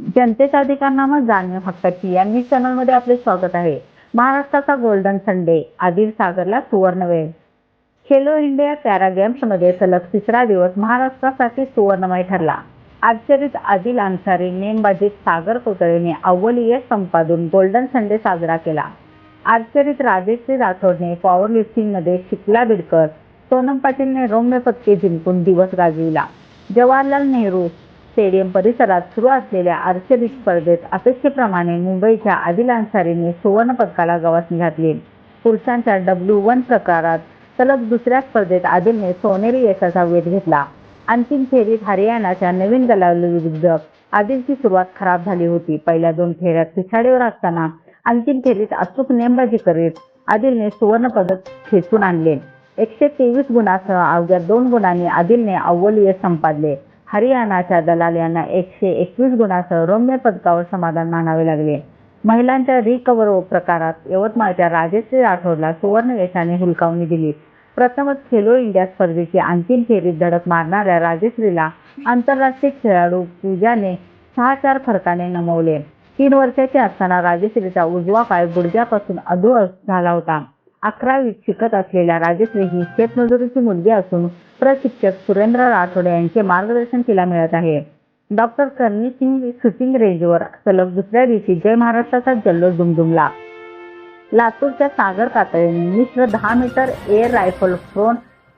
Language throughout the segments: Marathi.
जनतेचा अधिकारनामा फक्त. हक्काची या न्यूज चॅनलमध्ये आपले स्वागत आहे. महाराष्ट्राचा गोल्डन संडे आदिल सागरला सुवर्णवेळ खेलो इंडिया पॅरा गेम्समध्ये सलग तिसरा दिवस महाराष्ट्रासाठी सुवर्णमय ठरला. आश्चर्यित आदिल अन्सारी नेमबाजीत सागर कोतळेने अव्वल यश संपादून गोल्डन संडे साजरा केला. आश्चर्यित राजेश्री राठोडने पॉवर लिफ्टिंगमध्ये शिकला बिडकर. सोनम पाटीलने रौम्य पत्ते जिंकून दिवस गाजविला. जवाहरलाल नेहरू स्टेडियम परिसरात सुरू असलेल्या आर्चरी स्पर्धेत अपेक्षेप्रमाणे मुंबईच्या आदिल अन्सारीने सुवर्ण पदकाला गवसणी घातली. पुरुषांच्या डब्ल्यू वन प्रकारात सलग दुसऱ्या स्पर्धेत आदिलने सोनेरी यशाचा वेध घेतला. अंतिम फेरीत हरियाणाच्या नवीन दलालविरुद्ध आदिलची सुरुवात खराब झाली होती. पहिल्या दोन फेऱ्यात पिछाडीवर असताना अंतिम फेरीत अचूक नेमबाजी करीत आदिलने सुवर्ण पदक खेचून आणले. एकशे तेवीस गुणासह अवघ्या दोन गुणांनी आदिलने अव्वल यश संपादले. हरियाणाच्या दलाल यांना एकशे एकवीस गुणासह रौम्य पदकावर समाधान मानावे लागले. महिलांच्या रिकव्हर प्रकारात यवतमाळच्या राजेश्री राठोडला सुवर्ण यशाने हुलकावणी दिली. प्रथमच खेलो इंडिया स्पर्धेची अंतिम फेरीत धडक मारणाऱ्या राजेश्रीला आंतरराष्ट्रीय खेळाडू पूजाने सहा चार फरकाने नमवले. तीन वर्षाची असताना राजेश्रीचा उजवा पाय गुडघ्यापासून अधोअस्त झाला होता. अकरावीत शिकत असलेल्या राजेश्री ही शेतमजुरीची मुलगी असून प्रशिक्षक सुरेंद्र राठोडे यांचे मार्गदर्शन तिला मिळत आहे. डॉक्टर करणी सिंग शूटिंग रेंजवर सलग दुसऱ्या दिवशी जय महाराष्ट्राचा जल्लोष दुमदुमला. लातूरच्या सागर कातळेने मिश्र दहा metre air rifle prone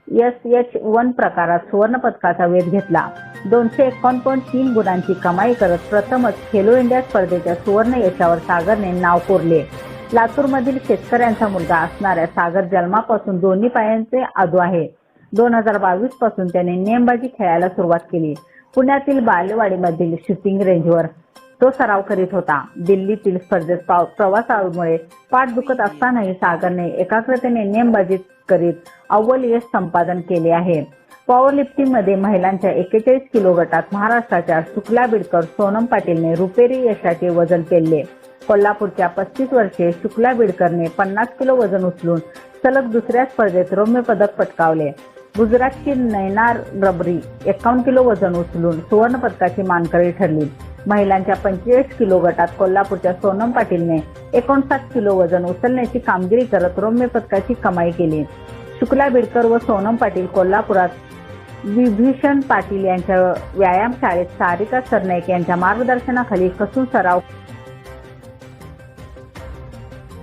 S H one प्रकारात सुवर्ण पदकाचा वेध घेतला. दोनशे एकावन्न पॉईंट तीन गुणांची कमाई करत प्रथमच खेलो इंडिया स्पर्धेच्या सुवर्ण यशावर सागरने नाव कोरले. लातूरमधील शेतकऱ्यांचा मुलगा असणाऱ्या सागर जन्मापासून दोन्ही पायांचे आदू आहे. दोन हजार बावीसपासून त्याने नेमबाजी खेळायला सुरुवात केली. पुण्यातील बालेवाडीमधील शूटिंग रेंजवर तो सराव करीत होता. दिल्लीतील स्पर्धेत प्रवासामुळे पाठ दुखत असतानाही सागरने एकाग्रतेने नेमबाजी करीत अव्वल यश संपादन केले आहे. पॉवर लिफ्टिंगमध्ये महिलांच्या एकेचाळीस किलो गटात महाराष्ट्राच्या शुक्ला बिडकर सोनम पाटीलने रुपेरी यशाचे वजन पेलले कोल्हापूरच्या पस्तीस वर्षे शुक्ला बिडकरने पन्नास किलो वजन उचलून सलग दुसऱ्या स्पर्धेत रौम्य पदक पटकावले. गुजरातची नैनार रबरी एकावन्न किलो वजन उचलून सुवर्ण पदकाची मानकरी ठरली. महिलांच्या पंचेचाळीस किलो गटात कोल्हापूरच्या सोनम पाटीलने एकोणसाठ किलो वजन उचलण्याची कामगिरी करत रौम्य पदकाची कमाई केली. शुक्ला बिडकर व सोनम पाटील कोल्हापुरात विभीषण पाटील यांच्या व्यायाम शाळेत सारिका सरनाईक यांच्या मार्गदर्शनाखाली कसून सराव